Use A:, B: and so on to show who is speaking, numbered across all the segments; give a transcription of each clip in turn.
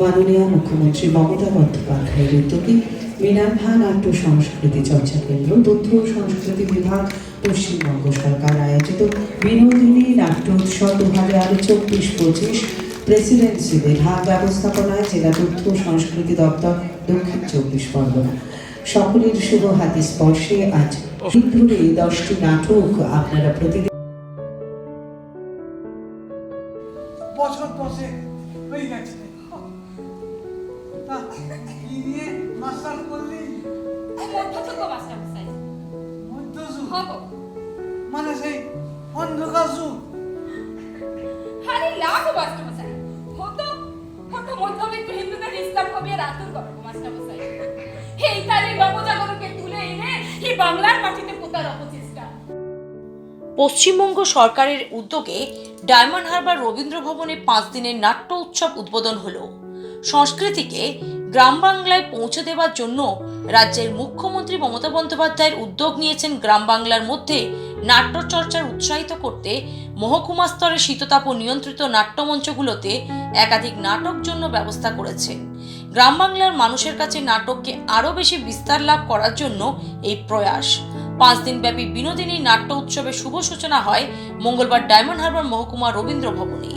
A: মাননীয় মুখ্যমন্ত্রী মমতা বন্দ্যোপাধ্যায়ের উদ্যোগে মিনাভা নাট্য সংস্কৃতি চর্চা কেন্দ্র, তথ্য ও সংস্কৃতি বিভাগ, পশ্চিমবঙ্গ সরকার আয়োজিত বিনোদিনী নাট্য উৎসব দু হাজার চব্বিশ পঁচিশ প্রেসিডেন্সি বিভাগ ব্যবস্থাপনায় জেলা তথ্য সংস্কৃতি দপ্তর দক্ষিণ চব্বিশ পরগনা। সকলের শুভ হাতি স্পর্শে আজ ধরে দশটি নাটক আপনারা প্রতিদিন
B: বছর হয়ে গেছে। তা কি নিয়ে মাস্টার করলি?
C: মধ্যযুগ মাস্টার মশাই।
B: মধ্যযুগ?
C: হব।
B: মানে সেই অন্ধকার যুগ?
C: আরে লাভ মাস্টার মশাই। হতো হতো মধ্যবিত্ত হিন্দুদের ইসলাম কবির আতুর করো মাস্টার মশাই। এই তারে নবজাগরণকে তুলে এনে এই বাংলার মাটিতে পোতার অপচেষ্টা।
D: পশ্চিমবঙ্গ সরকারের উদ্যোগে ডায়মন্ড হারবার রবীন্দ্র ভবনে পাঁচ দিনের নাট্য উৎসব উদ্বোধন হলো। সংস্কৃতিকে গ্রাম বাংলায় পৌঁছে দেওয়ার জন্য রাজ্যের মুখ্যমন্ত্রী মমতা বন্দ্যোপাধ্যায়ের উদ্যোগ নিয়েছেন গ্রাম বাংলার মধ্যে নাট্যচর্চার উৎসাহিত করতে মহকুমা স্তরে শীততাপ নিয়ন্ত্রিত নাট্যমঞ্চগুলোতে একাধিক নাটক জন্য ব্যবস্থা করেছেন গ্রাম বাংলার মানুষের কাছে নাটককে আরও বেশি বিস্তার লাভ করার জন্য এই প্রয়াস। পাঁচ দিনব্যাপী বিনোদিনী নাট্য উৎসবের শুভ সূচনা হয় মঙ্গলবার ডায়মন্ড হারবার মহকুমা রবীন্দ্র ভবনে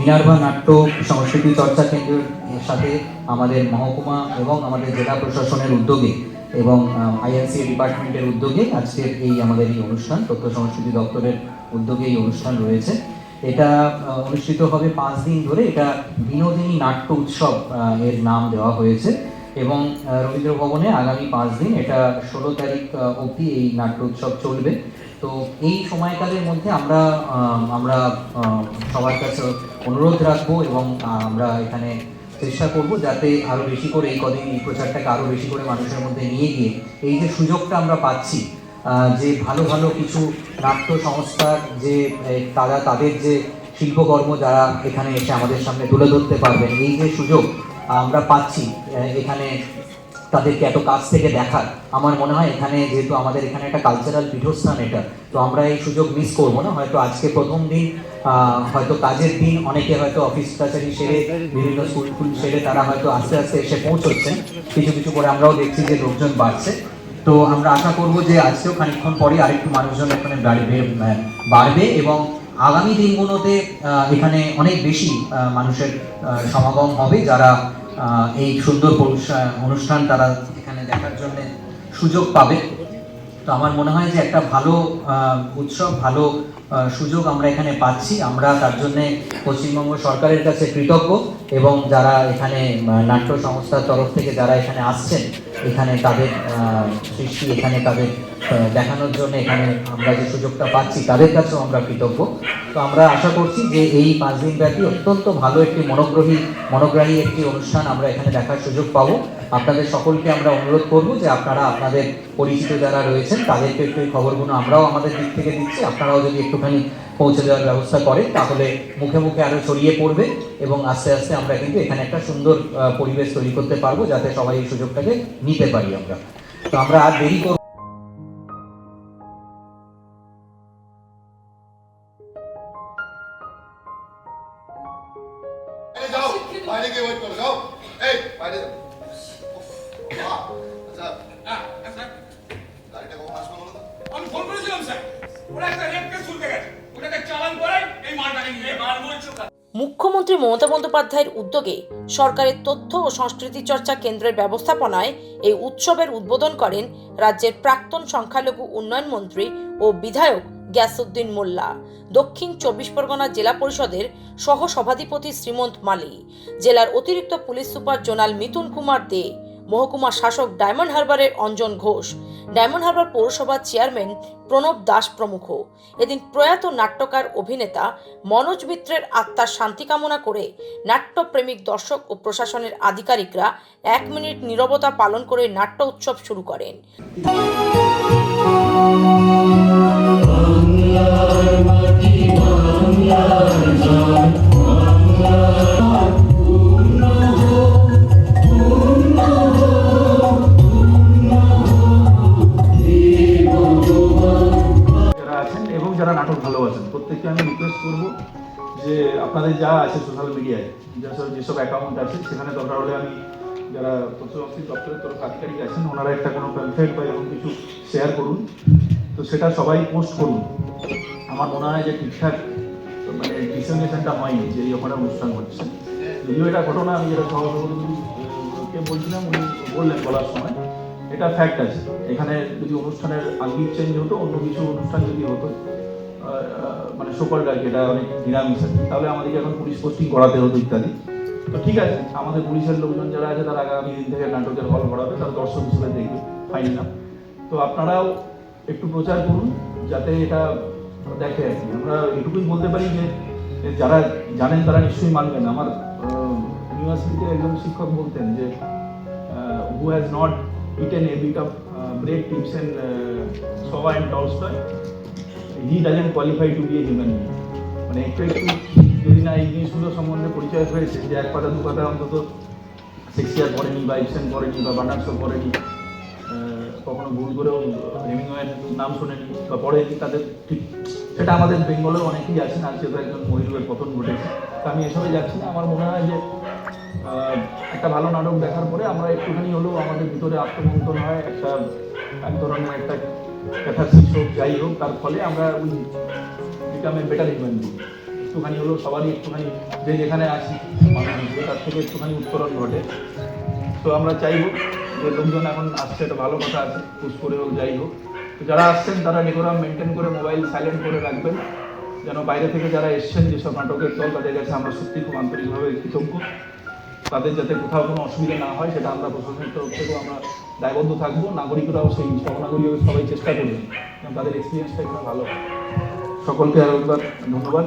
E: মিনার্ভা নাট্য সংস্কৃতি চর্চা কেন্দ্রের সাথে আমাদের মহকুমা এবং আমাদের জেলা প্রশাসনের উদ্যোগে এবং আইএনসি ডিপার্টমেন্টের উদ্যোগে আজকের এই আমাদের এই অনুষ্ঠান, তথ্য সংস্কৃতি দপ্তরের উদ্যোগে এই অনুষ্ঠান রয়েছে। এটা অনুষ্ঠিত হবে পাঁচ দিন ধরে। এটা বিনোদিনী নাট্য উৎসব এর নাম দেওয়া হয়েছে এবং রবীন্দ্র ভবনে আগামী পাঁচ দিন এটা ষোলো তারিখ অবধি এই নাট্য উৎসব চলবে। তো এই সময়কালের মধ্যে আমরা আমরা সবার কাছে অনুরোধ রাখব এবং আমরা এখানে চেষ্টা করব যাতে আরও বেশি করে এই কদিন এই প্রচারটাকে আরও বেশি করে মানুষের মধ্যে নিয়ে গিয়ে এই যে সুযোগটা আমরা পাচ্ছি যে ভালো ভালো কিছু নাট্য সংস্থার যে তারা তাদের যে শিল্পকর্ম যারা এখানে এসে আমাদের সামনে তুলে ধরতে পারবেন, এই যে সুযোগ আমরা পাচ্ছি এখানে তাদেরকে এত কাছ থেকে দেখার। আমার মনে হয় এখানে যেহেতু আমাদের এখানে একটা কালচারাল পীঠস্থান এটা, তো আমরা এই সুযোগ মিস করব না। হয়তো আজকে প্রথম দিন হয়তো কাজের দিন, অনেকে হয়তো অফিস কাছারি সেরে, বিভিন্ন স্কুল ফুল সেরে তারা হয়তো আস্তে আস্তে এসে পৌঁছচ্ছেন। কিছু কিছু করে আমরাও দেখছি যে লোকজন বাড়ছে। তো আমরা আশা করব যে আজকেও খানিকক্ষণ পরে আরেকটু মানুষজন এখানে বাড়বে বাড়বে এবং আগামী দিনগুলোতে এখানে অনেক বেশি মানুষের সমাগম হবে। যারা এই সুন্দর অনুষ্ঠান তারা এখানে দেখার জন্য সুযোগ পাবে। তো আমার মনে হয় যে একটা ভালো উৎসব, ভালো সুযোগ আমরা এখানে পাচ্ছি। আমরা তার জন্য পশ্চিমবঙ্গ সরকারের কাছে কৃতজ্ঞ এবং যারা এখানে নাট্য সংস্থার তরফ থেকে যারা এখানে আসছেন, এখানে তাদের সৃষ্টি, এখানে তাদের দেখানোর জন্য এখানে আমরা যে সুযোগটা পাচ্ছি, তাদের কাছেও আমরা কৃতজ্ঞ। তো আমরা আশা করছি যে এই পাঁচ দিন ব্যাপী অত্যন্ত ভালো একটি মনোগ্রহী, মনোগ্রাহী একটি অনুষ্ঠান আমরা এখানে দেখার সুযোগ পাবো। আপনাদের সকলকে আমরা অনুরোধ করব যে আপনারা, আপনাদের পরিচিত যারা রয়েছেন, তাদেরকে একটু খবরগুলো আমরাও আমাদের দিক থেকে দিচ্ছি। আপনারাও যদি একটুখানি পৌঁছে দেওয়ার ব্যবস্থা করেন, তাহলে মুখে মুখে আরও ছড়িয়ে পড়বে এবং আস্তে আস্তে আমরা কিন্তু এখানে একটা সুন্দর পরিবেশ তৈরি করতে পারব, যাতে সবাই এই সুযোগটাকে নিতে পারি আমরা। তো আমরা আর দেরি করব
F: আচ্ছা গাড়িটা কখন আসবে বলো
G: আমি ফোন করেছিলাম স্যার। ওরা একটা রেপ কেস তুলতে গেছে। ওটাকে চালান করে এই মালটাকে নিয়ে মাল বলছো
D: মুখ্যমন্ত্রী মমতা বন্দ্যোপাধ্যায়ের উদ্যোগে সরকারের তথ্য ও সংস্কৃতি চর্চা কেন্দ্রের ব্যবস্থাপনায় এই উৎসবের উদ্বোধন করেন রাজ্যের প্রাক্তন সংখ্যালঘু উন্নয়ন মন্ত্রী ও বিধায়ক গ্যাসউদ্দিন মোল্লা দক্ষিণ চব্বিশ পরগনা জেলা পরিষদের সহ সভাধিপতি শ্রীমন্ত মালি জেলার অতিরিক্ত police super zonal Mithun Kumar De মহকুমা শাসক ডায়মন্ড হারবারের অঞ্জন ঘোষ। ডায়মন্ড হারবার পৌরসভার চেয়ারম্যান প্রণব দাস প্রমুখ। এদিন প্রয়াত নাট্যকার অভিনেতা মনোজ মিত্রের আত্মার শান্তি কামনা করে নাট্যপ্রেমিক দর্শক ও প্রশাসনের আধিকারিকরা এক মিনিট নীরবতা পালন করে নাট্য উৎসব শুরু করেন।
H: যেসব অ্যাকাউন্ট আছে, সেখানে দরকার হলে আমি যারা প্রধানমন্ত্রী দপ্তরের তরফ আধিকারিক আছেন, ওনারা একটা কোনো প্যামফ্লেট বা এরকম কিছু শেয়ার করুন। তো সেটা সবাই পোস্ট করুন। আমার মনে হয় যে ঠিকঠাক মানে ডিসিমিনেশনটা হয়নি, যে এই ওখানে অনুষ্ঠান হচ্ছে। যদিও এটা ঘটনা, আমি যেটা সভাপতিকে বলছিলাম, উনি বললেন বলার সময়। এটা ফ্যাক্ট আছে। এখানে যদি অনুষ্ঠানের আঙ্গিক চেঞ্জ হতো, অন্য কিছু অনুষ্ঠান যদি হতো মানে সকল আর কি, এটা অনেক নিরামিষ আছে তাহলে আমাদেরকে এখন পুলিশ পোস্টিং করাতে হতো ইত্যাদি। তো ঠিক আছে, আমাদের পুলিশের লোকজন যারা আছে তারা আগামী দিন থেকে নাটকের হল ভরাবে তারা দর্শক হিসেবে দেখবে ফাইন না। তো আপনারাও একটু প্রচার করুন, যাতে এটা দেখে আমরা এটুকুই বলতে পারি যে যারা জানেন তারা নিশ্চয়ই মানবেন। আমার ইউনিভার্সিটিতে একজন শিক্ষক বলতেন যে who has not eaten a bit of bread tips and Shaw and Tolstoy he doesn't qualify to be a human মানে একটু একটু যদি না এই জিনিসগুলো সম্বন্ধে পরিচয় হয়েছে, যে এক পাতা, দু পাতা অন্তত শেক্সপিয়ার পড়েনি বা ইপসেন পড়েনি বা বার্নার্সও পড়েনি কখনো ভুল করেও হেমিংওয়ের নাম শোনেনি বা পড়েনি, তাদের ঠিক সেটা আমাদের বেঙ্গলেও অনেকেই আছেন আজকে তো একজন মহিলুরের পতন ঘটেছে। তা আমি এসবে যাচ্ছি না, আমার মনে হয় যে একটা ভালো নাটক দেখার পরে আমরা একটুখানি হলেও আমাদের ভিতরে আত্মমন্থন হয়, একটা এক ধরনের একটা ক্যাথারসিস হোক, যাই হোক, তার ফলে আমরা we become a better human being একটুখানি হলেও সবারই একটুখানি যে যেখানে মানুষ তার থেকে একটুখানি উত্তরণ ঘটে। তো আমরা চাইব যে লোকজন এখন আসছে, এটা ভালো কথা আছে, পুশ করে হোক, যাই হোক। তো যারা আসছেন, তারা ডেকোরাম মেনটেন করে মোবাইল সাইলেন্ট করে রাখবেন, যেন বাইরে থেকে যারা এসছেন, যেসব নাটকের দল, তাদের কাছে আমরা সত্যি খুব আন্তরিকভাবে কৃতজ্ঞ। তাদের যাতে কোথাও কোনো অসুবিধা না হয়, সেটা আমরা প্রশাসনের তরফ থেকেও আমরা দায়বদ্ধ থাকব। নাগরিকরাও সেই সহনাগরিক সবাই চেষ্টা করবেন তাদের এক্সপিরিয়েন্সটা এখানে ভালো সকলকে আরও ধন্যবাদ।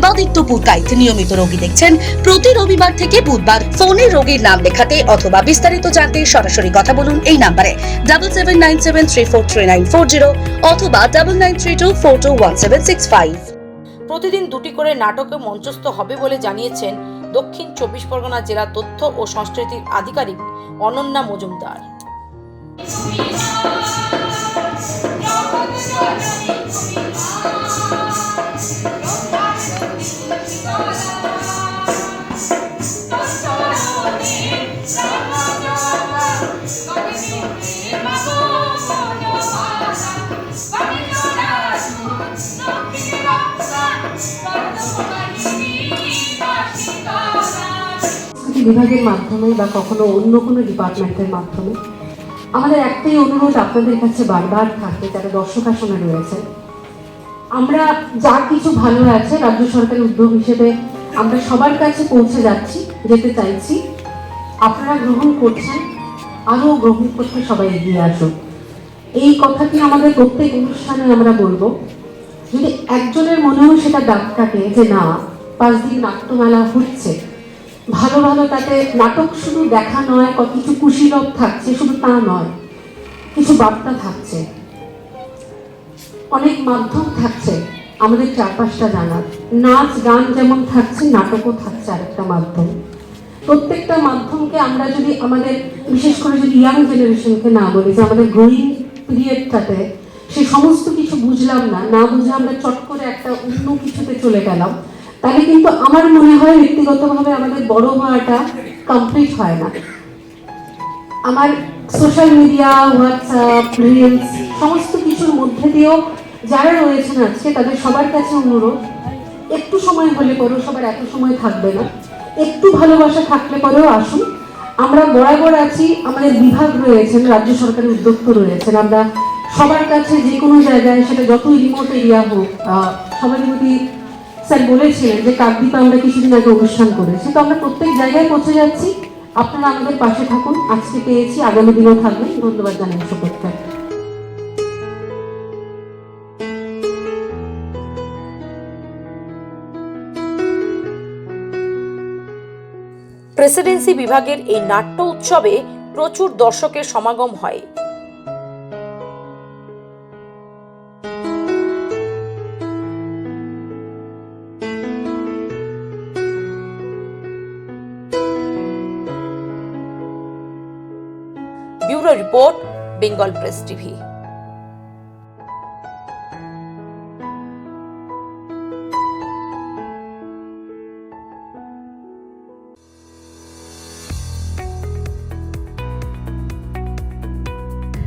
I: Debaditya Purkait নিয়মিত রোগী দেখছেন। প্রতি রবিবার থেকে বুধবার ফোনে রোগীর নাম লেখাতে অথবা বিস্তারিত জানতে সরাসরি কথা বলুন এই নাম্বারে। Double seven nine seven three four three nine four zero অথবা double nine three two four two one seven six five
D: প্রতিদিন দুটি করে নাটকে মঞ্চস্থ হবে বলে জানিয়েছেন দক্ষিণ চব্বিশ পরগনা জেলা তথ্য ও সংস্কৃতির আধিকারিক অনন্যা মজুমদার।
J: বিভাগের মাধ্যমে বা কখনো অন্য কোনো ডিপার্টমেন্টের মাধ্যমে, আমাদের একটাই অনুরোধ আপনাদের কাছে বারবার থাকবে যারা দর্শক আসনে রয়েছে আমরা যা কিছু ভালো আছে রাজ্য সরকারের উদ্যোগ হিসেবে আমরা সবার কাছে পৌঁছে যাচ্ছি, যেতে চাইছি। আপনারা গ্রহণ করছেন, আরও গ্রহণ করতে সবাই এগিয়ে আসুন। এই কথাটি আমাদের প্রত্যেক অনুষ্ঠানে আমরা বলব। যদি একজনের মনেও সেটা দাগ কাটে যে না, পাঁচ দিন নাট্যমেলা হচ্ছে ভালো ভালো তাতে নাটক শুধু দেখা নয়, ক- কিছু কুশীলভ থাকছে, শুধু তা নয়, কিছু বার্তা থাকছে। অনেক মাধ্যম থাকছে আমাদের চারপাশটা জানার। নাচ, গান যেমন থাকছে, নাটকও থাকছে আরেকটা মাধ্যম। প্রত্যেকটা মাধ্যমকে আমরা যদি আমাদের, বিশেষ করে যদি ইয়াং জেনারেশনকে না বলি, যে আমাদের গ্রোয়িং পিরিয়ডটাতে সে সমস্ত কিছু বুঝলাম না না বুঝে আমরা চট করে একটা অন্য কিছুতে চলে গেলাম। তাহলে কিন্তু আমার মনে হয় ব্যক্তিগতভাবে আমাদের বড় হওয়াটা কমপ্লিট হয় না। আমার সোশ্যাল মিডিয়া হোয়াটসঅ্যাপ রিলস সমস্ত কিছুর মধ্যে দিয়েও যারা রয়েছেন আজকে, তাদের সবার কাছে অনুরোধ, একটু সময় হলে পরেও সবার এত সময় থাকবে না। একটু ভালোবাসা থাকলে পরেও আসুন। আমরা বরাবর আছি, আমাদের বিভাগ রয়েছেন, রাজ্য সরকারের উদ্যোক্ত রয়েছেন। আমরা সবার কাছে যে কোনো জায়গায় সেটা যতই রিমোট এরিয়া হোক সবারই প্রতি স্যার বলেছিলেন যে কাকদ্বীপে আমরা কিছুদিন আগে অনুষ্ঠান করেছি। তো আমরা প্রত্যেক জায়গায় পৌঁছে যাচ্ছি। আপনারা আমাদের পাশে থাকুন। আজকে পেয়েছি, আগামী দিনেও থাকবেন ধন্যবাদ জানাই সকলকে।
D: প্রেসিডেন্সি বিভাগের এই নাট্য উৎসবে প্রচুর দর্শকের সমাগম হয়। রিপোর্ট বেঙ্গল প্রেস টিভি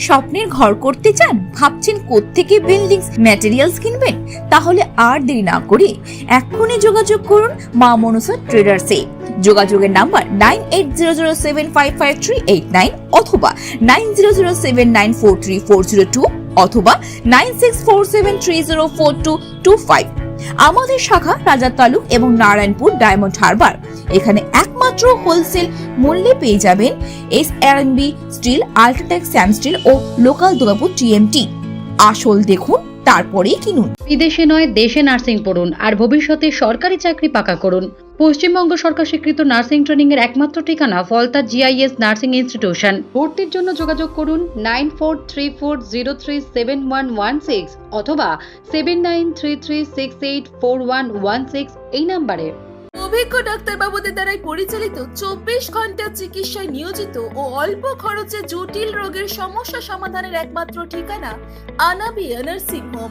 K: স্বপ্নের ঘর করতে চান, ভাবছেন কোত্থেকে বিল্ডিংস ম্যাটেরিয়ালস কিনবেন? তাহলে আর দেরি না করে এখনই যোগাযোগ করুন মা মনসা ট্রেডার্সে যোগাযোগের number nine eight zero zero seven five five three eight nine অথবা nine zero zero seven nine four three four zero two অথবা নাইন আমাদের শাখা রাজা তালুক এবং নারায়ণপুর ডায়মন্ড হারবার। এখানে একমাত্র হোলসেল মূল্যে পেয়ে যাবেন S R B steel, UltraTech, Sam steel ও লোকাল দুর্গাপুর টিএমটি আসল দেখুন, তারপরেই কিনুন।
L: বিদেশে নয়, দেশে নার্সিং পড়ুন, আর ভবিষ্যতে সরকারি চাকরি পাকা করুন। পশ্চিমবঙ্গ সরকার স্বীকৃত নার্সিং ট্রেনিং এর একমাত্র ঠিকানা ফলতা জিআইএস নার্সিং ইনস্টিটিউশন। ভর্তির জন্য যোগাযোগ করুন nine four three four zero three seven one one six অথবা seven nine three three six eight four one one six এই নাম্বারে।
K: অভিজ্ঞ ডাক্তারবাবুদের দ্বারাই পরিচালিত চব্বিশ ঘণ্টা চিকিৎসায় নিয়োজিত ও অল্প খরচে জটিল রোগের সমস্যা সমাধানের একমাত্র ঠিকানা আনাবিয়া নার্সিং হোম।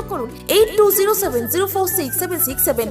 K: যোগাযোগ করুন eight two zero seven zero four six seven six seven